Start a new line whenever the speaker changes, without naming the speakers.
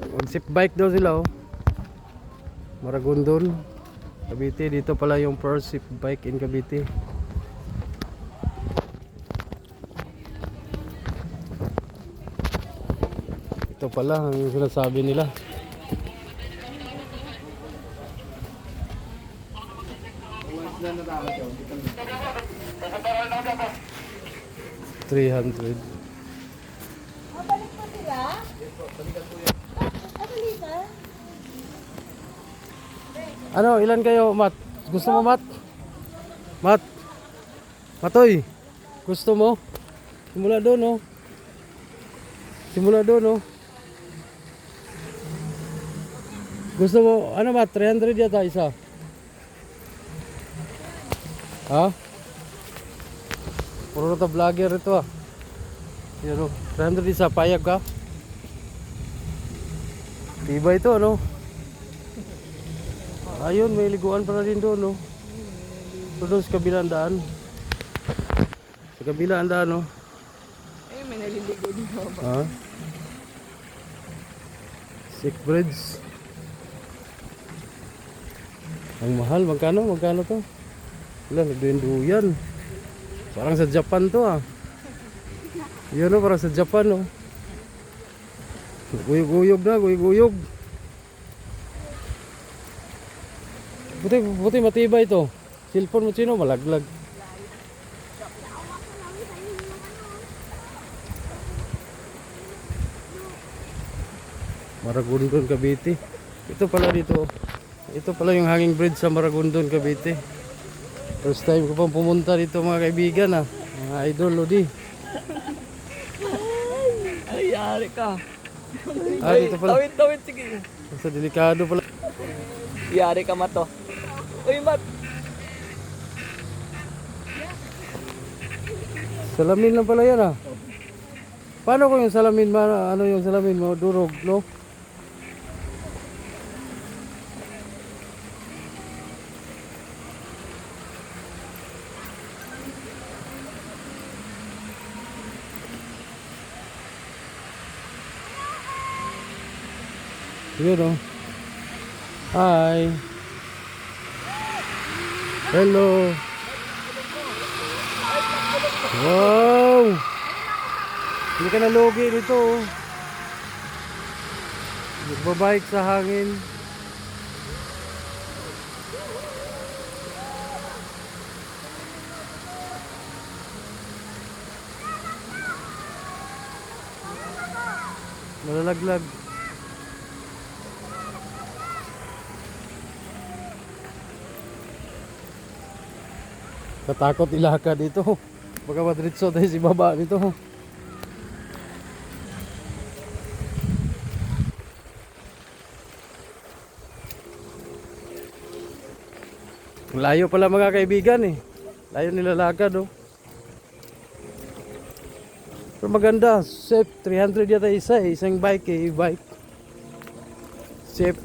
Mag zip bike daw sila oh. Maragondon. Cavite dito pala yung first zip bike in Cavite. Ito pala ang sinasabi nila. Three hundred.
Mabalik pa sila? Ah,
Ano, ilan kayo, Mat? Gusto mo, Mat? Mat? Matoy, gusto mo? Simula doon, oh. Simula doon, oh. Gusto mo, ano Mat? 300 yata isa. Ha? Puro na to vlogger ito, ah. Yan, oh. 300 isa, payag ka? Tiba ito, ano? Ayun, may liguan pala din doon, no? So, doon sa kabilang daan. Sa kabilang daan, no?
Ay, may naliligo din ako.
Ha? Sick bridge. Ang mahal, magkano? Magkano to? Wala, nagduyan-duyan. Parang sa Japan to, ah. Yan, no? Parang sa Japan, no? Guyog-guyog na, guyog-guyog. Buti, buti matibay ito. Cellphone mo sino, malaglag. Maragondon, Cavite. Ito pala dito. Ito pala yung hanging bridge sa Maragondon, Cavite. First time ko pang pumunta dito mga kaibigan ah. Mga idol, Lodi.
Ay, yari ka.
Ah, dito pala.
Tawid, tawid, sige.
Sa delikado pala.
Yari ka, Mato. Uy, Mat.
Salamin lang pala yan ah. Paano kung yung salamin mo, ano yung salamin mo, durog, no? Yun oh. Hi. Hello. Wow! Hindi ka nalugi dito. oh. Nagbabike sa hangin. Malalaglag. Katakot ilaka dito. Baka madritso tayo si baba nito. Layo pala mga kaibigan eh. Layo nilalakad oh. Pero maganda, safe 300 yata isa eh, isang bike eh, e-bike. Safe.